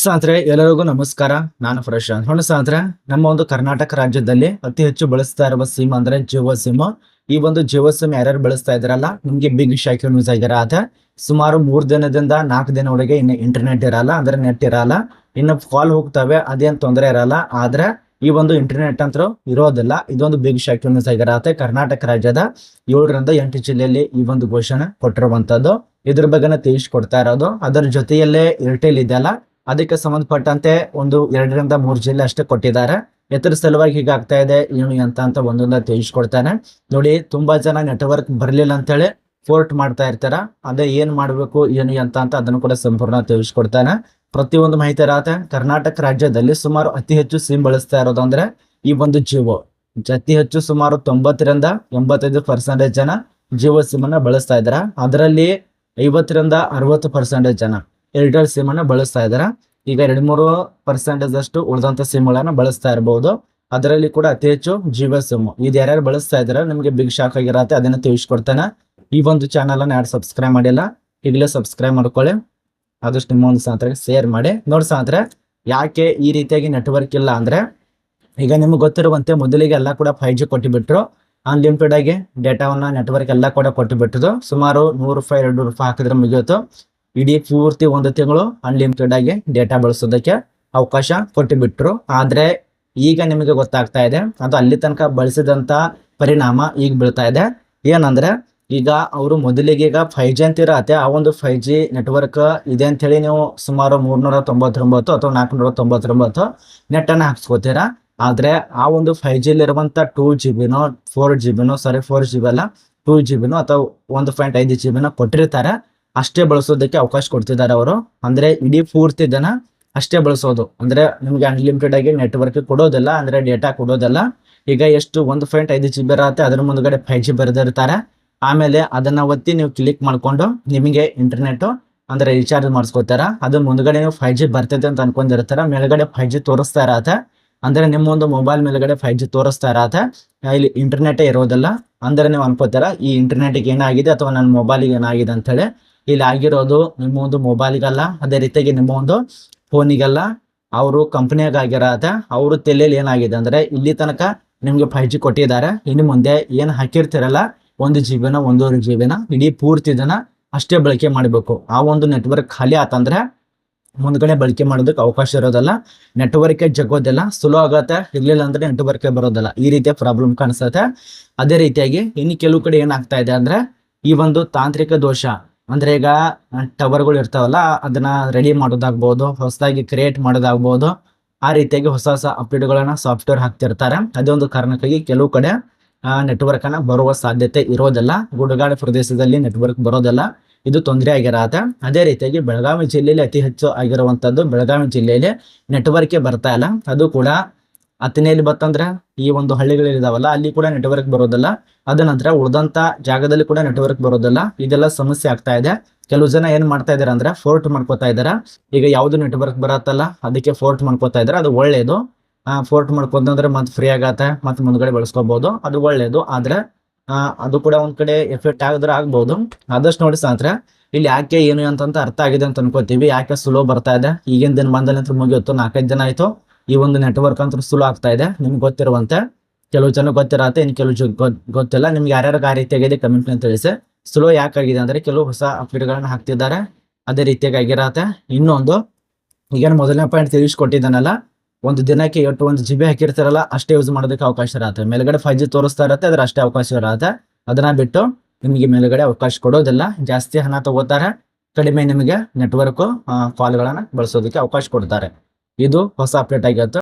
ಸ್ನೇಹಿತರೆ, ಎಲ್ಲರಿಗೂ ನಮಸ್ಕಾರ. ನಾನು ಪ್ರಶಾಂತ್. ನೋಡಿ ಸ್ನೇಹಿತರೆ, ನಮ್ಮ ಒಂದು ಕರ್ನಾಟಕ ರಾಜ್ಯದಲ್ಲಿ ಅತಿ ಹೆಚ್ಚು ಬಳಸ್ತಾ ಇರುವ ಸಿಮ್ ಅಂದ್ರೆ ಜಿಯೋ ಸಿಮ್. ಈ ಒಂದು ಜಿಯೋ ಸಿಮ್ ಯಾರ್ಯಾರು ಬಳಸ್ತಾ ಇದಾರಲ್ಲ ನಿಮ್ಗೆ ಬಿಗ್ ಶಾಕ್ ನ್ಯೂಸ್ ಆಗಿರ ಅದ ಸುಮಾರು ಮೂರ್ ದಿನದಿಂದ ನಾಲ್ಕು ಒಳಗೆ ಇನ್ನು ಇಂಟರ್ನೆಟ್ ಇರಲ್ಲ, ಅಂದ್ರೆ ನೆಟ್ ಇರಲ್ಲ. ಇನ್ನು ಕಾಲ್ ಹೋಗ್ತವೆ, ಅದೇನ್ ತೊಂದರೆ ಇರಲ್ಲ. ಆದ್ರೆ ಈ ಒಂದು ಇಂಟರ್ನೆಟ್ ಅಂತೂ ಇರೋದಿಲ್ಲ. ಇದೊಂದು ಬಿಗ್ ಶಾಕ್ ನ್ಯೂಸ್ ಆಗಿರತ್ತೆ ಕರ್ನಾಟಕ ರಾಜ್ಯದ ಏಳರಿಂದ ಎಂಟು ಜಿಲ್ಲೆಯಲ್ಲಿ ಈ ಒಂದು ಘೋಷಣೆ ಕೊಟ್ಟಿರುವಂತದ್ದು ಇದ್ರ ಬಗ್ಗೆ ತಿಳಿಸ್ಕೊಡ್ತಾ ಇರೋದು. ಅದರ ಜೊತೆಯಲ್ಲೇ ಏರ್ಟೆಲ್ ಇದೆಯಲ್ಲ ಅದಕ್ಕೆ ಸಂಬಂಧಪಟ್ಟಂತೆ ಒಂದು ಎರಡರಿಂದ ಮೂರು ಜಿಲ್ಲೆ ಅಷ್ಟೇ ಕೊಟ್ಟಿದ್ದಾರೆ. ಎತ್ತರ ಸಲುವಾಗಿ ಹೀಗಾಗ್ತಾ ಇದೆ, ಏನು ಅಂತ ಅಂತ ಒಂದೊಂದ ತಿಳಿಸ್ಕೊಡ್ತಾನೆ. ನೋಡಿ, ತುಂಬಾ ಜನ ನೆಟ್ವರ್ಕ್ ಬರ್ಲಿಲ್ಲ ಅಂತೇಳಿ ಫೋರ್ಟ್ ಮಾಡ್ತಾ ಇರ್ತಾರ. ಅದೇ ಏನ್ ಮಾಡ್ಬೇಕು, ಏನು ಅಂತ ಅಂತ ಅದನ್ನು ಕೂಡ ಸಂಪೂರ್ಣ ತಿಳಿಸ್ಕೊಡ್ತಾನೆ. ಪ್ರತಿಯೊಂದು ಮಾಹಿತಿ ಇರತ್ತೆ. ಕರ್ನಾಟಕ ರಾಜ್ಯದಲ್ಲಿ ಸುಮಾರು ಅತಿ ಹೆಚ್ಚು ಸಿಮ್ ಬಳಸ್ತಾ ಇರೋದು ಅಂದ್ರೆ ಈ ಒಂದು ಜಿಯೋ ಅತಿ ಹೆಚ್ಚು ಸುಮಾರು ತೊಂಬತ್ತರಿಂದ ಎಂಬತ್ತೈದು ಪರ್ಸೆಂಟೇಜ್ ಜನ ಜಿಯೋ ಸಿಮ್ ಅನ್ನ ಬಳಸ್ತಾ ಇದ್ದಾರೆ. ಅದರಲ್ಲಿ ಐವತ್ತರಿಂದ ಅರವತ್ತು ಪರ್ಸೆಂಟೇಜ್ ಜನ. ಏರ್ಟೆಲ್ ಸಿಮ್ ಅನ್ನ ಬಳಸ್ತಾ ಇದಾರ ಈಗ ಎರಡ್ ಮೂರು ಪರ್ಸೆಂಟೇಜ್ ಅಷ್ಟು ಉಳಿದಂತ ಸಿಮ್ ಗಳನ್ನ ಬಳಸ್ತಾ ಇರಬಹುದು ಅದರಲ್ಲಿ ಕೂಡ ಅತಿ ಹೆಚ್ಚು ಜಿಯೋ ಸಿಮ್ ಇದು ಯಾರ್ಯಾರು ಬಳಸ್ತಾ ಇದಾರೆ ನಿಮಗೆ ಬಿಗ್ ಶಾಕ್ ಆಗಿರತ್ತೆ, ಅದನ್ನ ತಿಳಿಸ್ಕೊಡ್ತಾನೆ. ಈ ಒಂದು ಚಾನಲ್ ಅನ್ನ ಯಾರು ಸಬ್ಸ್ಕ್ರೈಬ್ ಮಾಡಿಲ್ಲ, ಈಗಲೇ ಸಬ್ಸ್ಕ್ರೈಬ್ ಮಾಡ್ಕೊಳ್ಳಿ. ಆದಷ್ಟು ನಿಮ್ಮ ಒಂದು ಸಾಂತ್ರಿಗೆ ಶೇರ್ ಮಾಡಿ. ನೋಡಿ ಸಾಂತ್ರೆ ಯಾಕೆ ಈ ರೀತಿಯಾಗಿ ನೆಟ್ವರ್ಕ್ ಇಲ್ಲ ಅಂದ್ರೆ, ಈಗ ನಿಮ್ಗೆ ಗೊತ್ತಿರುವಂತೆ ಮೊದಲಿಗೆ ಎಲ್ಲ ಕೂಡ ಫೈವ್ ಜಿ ಕೊಟ್ಟುಬಿಟ್ರು. ಅನ್ಲಿಮಿಟೆಡ್ ಆಗಿ ಡೇಟಾವನ್ನ ನೆಟ್ವರ್ಕ್ ಎಲ್ಲ ಕೂಡ ಕೊಟ್ಟು ಬಿಟ್ಟರು ಸುಮಾರು ನೂರು ರೂಪಾಯಿ, ಎರಡು ರೂಪಾಯಿ ಹಾಕಿದ್ರೆ ಮುಗಿಯಿತು ಇಡೀ ಪೂರ್ತಿ ಒಂದು ತಿಂಗಳು ಅನ್ಲಿಮಿಟೆಡ್ ಆಗಿ ಡೇಟಾ ಬಳಸೋದಕ್ಕೆ ಅವಕಾಶ ಕೊಟ್ಟು ಬಿಟ್ರು ಆದ್ರೆ ಈಗ ನಿಮಗೆ ಗೊತ್ತಾಗ್ತಾ ಇದೆ, ಅದು ಅಲ್ಲಿ ತನಕ ಬಳಸಿದಂತ ಪರಿಣಾಮ ಈಗ ಬೀಳ್ತಾ ಇದೆ. ಏನಂದ್ರೆ ಈಗ ಅವರು ಮೊದಲಿಗೆ ಈಗ ಫೈವ್ ಜಿ ಅಂತ ಇರತ್ತೆ, ಆ ಒಂದು ಫೈವ್ ಜಿ ನೆಟ್ವರ್ಕ್ ಇದೆ ಅಂತ ಹೇಳಿ ನೀವು ಸುಮಾರು ಮೂರ್ನೂರ ತೊಂಬತ್ತೊಂಬತ್ತು ಅಥವಾ ನಾಲ್ಕುನೂರ ತೊಂಬತ್ತೊಂಬತ್ತು ನೆಟ್ ಅನ್ನ ಹಾಕ್ಸ್ಕೋತೀರಾ. ಆದ್ರೆ ಆ ಒಂದು ಫೈವ್ ಜಿ ಇರುವಂತ ಟೂ ಜಿ ಬಿನೋ ಫೋರ್ ಜಿ ಬಿನೋ ಸಾರಿ ಫೋರ್ ಜಿ ಬಿ ಅಲ್ಲ ಟೂ ಜಿ ಬಿನೋ ಅಥವಾ ಒಂದು ಪಾಯಿಂಟ್ ಐದು ಜಿ ಬಿನೋ ಕೊಟ್ಟಿರ್ತಾರೆ. ಅಷ್ಟೇ ಬಳಸೋದಕ್ಕೆ ಅವಕಾಶ ಕೊಡ್ತಿದ್ದಾರೆ ಅವರು. ಅಂದ್ರೆ ಇಡೀ ಪೂರ್ತಿ ದಿನ ಅಷ್ಟೇ ಬಳಸೋದು. ಅಂದ್ರೆ ನಿಮ್ಗೆ ಅನ್ಲಿಮಿಟೆಡ್ ಆಗಿ ನೆಟ್ವರ್ಕ್ ಕೊಡೋದಿಲ್ಲ, ಅಂದ್ರೆ ಡೇಟಾ ಕೊಡೋದಿಲ್ಲ. ಈಗ ಎಷ್ಟು ಒಂದು ಪಾಯಿಂಟ್ ಐದು ಜಿ ಬಿ ಇರತ್ತೆ ಅದ್ರ ಮುಂದ್ಗಡೆ ಫೈವ್ ಜಿ ಬರೆದಿರ್ತಾರೆ. ಆಮೇಲೆ ಅದನ್ನ ಒತ್ತಿ ನೀವು ಕ್ಲಿಕ್ ಮಾಡ್ಕೊಂಡು ನಿಮಗೆ ಇಂಟರ್ನೆಟ್ ಅಂದ್ರೆ ರೀಚಾರ್ಜ್ ಮಾಡಿಸ್ಕೋತಾರ ಅದ್ರ ಮುಂದ್ಗಡೆ ನೀವು ಫೈವ್ ಜಿ ಬರ್ತೈತೆ ಅಂತ ಅನ್ಕೊಂಡಿರ್ತಾರ. ಮೇಲ್ಗಡೆ ಫೈವ್ ಜಿ ತೋರಿಸ್ತಾ ಇರತ್ತೆ. ಅಂದ್ರೆ ನಿಮ್ಮ ಒಂದು ಮೊಬೈಲ್ ಮೇಲ್ಗಡೆ ಫೈವ್ ಜಿ ತೋರಿಸ್ತಾ ಇರತ್ತೆ. ಇಲ್ಲಿ ಇಂಟರ್ನೆಟ್ ಇರೋದಿಲ್ಲ. ಅಂದ್ರೆ ನೀವು ಅನ್ಕೋತಾರ, ಈ ಇಂಟರ್ನೆಟ್ಗೆ ಏನಾಗಿದೆ ಅಥವಾ ನನ್ನ ಮೊಬೈಲಿಗೆ ಏನಾಗಿದೆ ಅಂತ ಹೇಳಿ. ಇಲ್ಲಿ ಆಗಿರೋದು ನಿಮ್ಮ ಒಂದು ಮೊಬೈಲ್ಗಲ್ಲ, ಅದೇ ರೀತಿಯಾಗಿ ನಿಮ್ಮ ಒಂದು ಫೋನಿಗೆಲ್ಲ, ಅವರು ಕಂಪ್ನಿಯಾಗ ಆಗಿರತ್ತೆ ಅವರು ತಲೆಯಲ್ಲಿ ಏನಾಗಿದೆ ಅಂದರೆ ಇಲ್ಲಿ ತನಕ ನಿಮಗೆ ಫೈವ್ ಜಿ ಕೊಟ್ಟಿದ್ದಾರೆ, ಇನ್ನು ಮುಂದೆ ಏನು ಹಾಕಿರ್ತಿರಲ್ಲ, ಒಂದು ಜೀವನ ಒಂದೂವರೆ ಜಿ ಬಿನ ಇಡೀ ಪೂರ್ತಿ ದಿನ ಅಷ್ಟೇ ಬಳಕೆ ಮಾಡಬೇಕು. ಆ ಒಂದು ನೆಟ್ವರ್ಕ್ ಖಾಲಿ ಆತಂದ್ರೆ ಮುಂದ್ಗಡೆ ಬಳಕೆ ಮಾಡೋದಕ್ಕೆ ಅವಕಾಶ ಇರೋದಲ್ಲ ನೆಟ್ವರ್ಕ್ ಜಗೋದಿಲ್ಲ ಸ್ಲೋ ಆಗತ್ತೆ, ಇರ್ಲಿಲ್ಲ ಅಂದ್ರೆ ನೆಟ್ವರ್ಕ್ ಬರೋದಿಲ್ಲ, ಈ ರೀತಿಯ ಪ್ರಾಬ್ಲಮ್ ಕಾಣಿಸುತ್ತೆ ಅದೇ ರೀತಿಯಾಗಿ ಇನ್ನು ಕೆಲವು ಕಡೆ ಏನಾಗ್ತಾ ಇದೆ ಅಂದ್ರೆ ಈ ಒಂದು ತಾಂತ್ರಿಕ ದೋಷ ಅಂದ್ರೆ ಈಗ ಟವರ್ಗಳು ಇರ್ತಾವಲ್ಲ, ಅದನ್ನ ರೆಡಿ ಮಾಡೋದಾಗ್ಬೋದು, ಹೊಸದಾಗಿ ಕ್ರಿಯೇಟ್ ಮಾಡೋದಾಗ್ಬೋದು, ಆ ರೀತಿಯಾಗಿ ಹೊಸ ಹೊಸ ಅಪ್ಡೇಟ್ಗಳನ್ನ ಸಾಫ್ಟ್ವೇರ್ ಹಾಕ್ತಿರ್ತಾರೆ. ಅದೊಂದು ಕಾರಣಕ್ಕಾಗಿ ಕೆಲವು ಕಡೆ ನೆಟ್ವರ್ಕ್ ಅನ್ನ ಬರುವ ಸಾಧ್ಯತೆ ಇರೋದಿಲ್ಲ. ಗುಡ್ಡಗಾಡು ಪ್ರದೇಶದಲ್ಲಿ ನೆಟ್ವರ್ಕ್ ಬರೋದಿಲ್ಲ. ಇದು ತೊಂದರೆ ಆಗಿರತ್ತೆ. ಅದೇ ರೀತಿಯಾಗಿ ಬೆಳಗಾವಿ ಜಿಲ್ಲೆಯಲ್ಲಿ ಅತಿ ಹೆಚ್ಚು ಆಗಿರುವಂತದ್ದು ಬೆಳಗಾವಿ ಜಿಲ್ಲೆಯಲ್ಲಿ ನೆಟ್ವರ್ಕ್ ಬರ್ತಾ ಇಲ್ಲ. ಅದು ಕೂಡ ಹತ್ತನೆಯಲ್ಲಿ ಬತ್ತಂದ್ರೆ ಈ ಒಂದು ಹಳ್ಳಿಗಳಿದಾವಲ್ಲ ಅಲ್ಲಿ ಕೂಡ ನೆಟ್ವರ್ಕ್ ಬರೋದಿಲ್ಲ. ಅದ ನಂತರ ಉಳಿದಂತ ಜಾಗದಲ್ಲಿ ಕೂಡ ನೆಟ್ವರ್ಕ್ ಬರೋದಿಲ್ಲ. ಇದೆಲ್ಲ ಸಮಸ್ಯೆ ಆಗ್ತಾ ಇದೆ. ಕೆಲವು ಜನ ಏನ್ ಮಾಡ್ತಾ ಇದಾರೆ ಅಂದ್ರೆ ಫೋರ್ಟ್ ಮಾಡ್ಕೋತಾ ಇದಾರೆ. ಈಗ ಯಾವ್ದು ನೆಟ್ವರ್ಕ್ ಬರತ್ತಲ್ಲ ಅದಕ್ಕೆ ಫೋರ್ಟ್ ಮಾಡ್ಕೋತಾ ಇದಾರೆ. ಅದು ಒಳ್ಳೇದು. ಫೋರ್ಟ್ ಮಾಡ್ಕೊಂತಂದ್ರೆ ಮತ್ತೆ ಫ್ರೀ ಆಗತ್ತೆ ಮತ್ತೆ ಮುಂದ್ಗಡೆ ಬಳಸ್ಕೋಬಹುದು ಅದು ಒಳ್ಳೇದು. ಆದ್ರೆ ಆ, ಅದು ಕೂಡ ಒಂದ್ ಕಡೆ ಎಫೆಕ್ಟ್ ಆಗಿದ್ರೆ ಆಗ್ಬಹುದು ಆದಷ್ಟು ನೋಡಿ ಸಾಂತ್ರ ಇಲ್ಲಿ ಯಾಕೆ ಏನು ಅಂತಂತ ಅರ್ಥ ಆಗಿದೆ ಅಂತ ಅನ್ಕೋತೀವಿ. ಯಾಕೆ ಸ್ಲೋ ಬರ್ತಾ ಇದೆ? ಈಗಿನ ದಿನಮಾನದಲ್ಲಿ ಅಂತ ಮುಗಿಯುತ್ತೋ. ನಾಲ್ಕೈದು ಜನ ಆಯ್ತು. ಈ ಒಂದು ನೆಟ್ವರ್ಕ್ ಅಂತ ಸ್ಲೋ ಆಗ್ತಾ ಇದೆ. ನಿಮ್ಗೆ ಗೊತ್ತಿರುವಂತೆ. ಕೆಲವು ಜನ ಗೊತ್ತಿರತ್ತೆ, ಇನ್ನು ಕೆಲವು ಜನ ಗೊತ್- ಗೊತ್ತಿಲ್ಲ. ನಿಮ್ಗೆ ಯಾರ್ಯಾರು ಆ ರೀತಿಯಾಗಿದೆ ಕಮೆಂಟ್ ಅಂತ ತಿಳಿಸಿ. ಸ್ಲೋ ಯಾಕಾಗಿದೆ ಅಂದ್ರೆ ಕೆಲವು ಹೊಸ ಅಪ್ಡೇಟ್ಗಳನ್ನ ಹಾಕ್ತಿದ್ದಾರೆ. ಅದೇ ರೀತಿಯಾಗಿ ಆಗಿರತ್ತೆ ಇನ್ನೊಂದು ಈಗ ಮೊದಲನೇ ಪಾಯಿಂಟ್ ತಿಳಿಸ್ಕೊಟ್ಟಿದ್ದಾನಲ್ಲ. ಒಂದು ದಿನಕ್ಕೆ ಎಷ್ಟು ಒಂದು ಜಿ ಬಿ ಹಾಕಿರ್ತಾರಲ್ಲ, ಅಷ್ಟೇ ಯೂಸ್ ಮಾಡೋದಕ್ಕೆ ಅವಕಾಶ ಇರತ್ತೆ. ಮೇಲ್ಗಡೆ ಫೈವ್ ಜಿ ತೋರಿಸ್ತಾ ಇರತ್ತೆ, ಅದ್ರ ಅಷ್ಟೇ ಅವಕಾಶ ಇರತ್ತೆ. ಅದನ್ನ ಬಿಟ್ಟು ನಿಮಗೆ ಮೇಲ್ಗಡೆ ಅವಕಾಶ ಕೊಡೋದಿಲ್ಲ. ಜಾಸ್ತಿ ಹಣ ತಗೋತಾರೆ. ಕಡಿಮೆ ನಿಮಗೆ ನೆಟ್ವರ್ಕ್ ಕಾಲ್ಗಳನ್ನ ಬಳಸೋದಕ್ಕೆ ಅವಕಾಶ ಕೊಡ್ತಾರೆ. ಇದು ಹೊಸ ಅಪ್ಡೇಟ್ ಆಗಿತ್ತು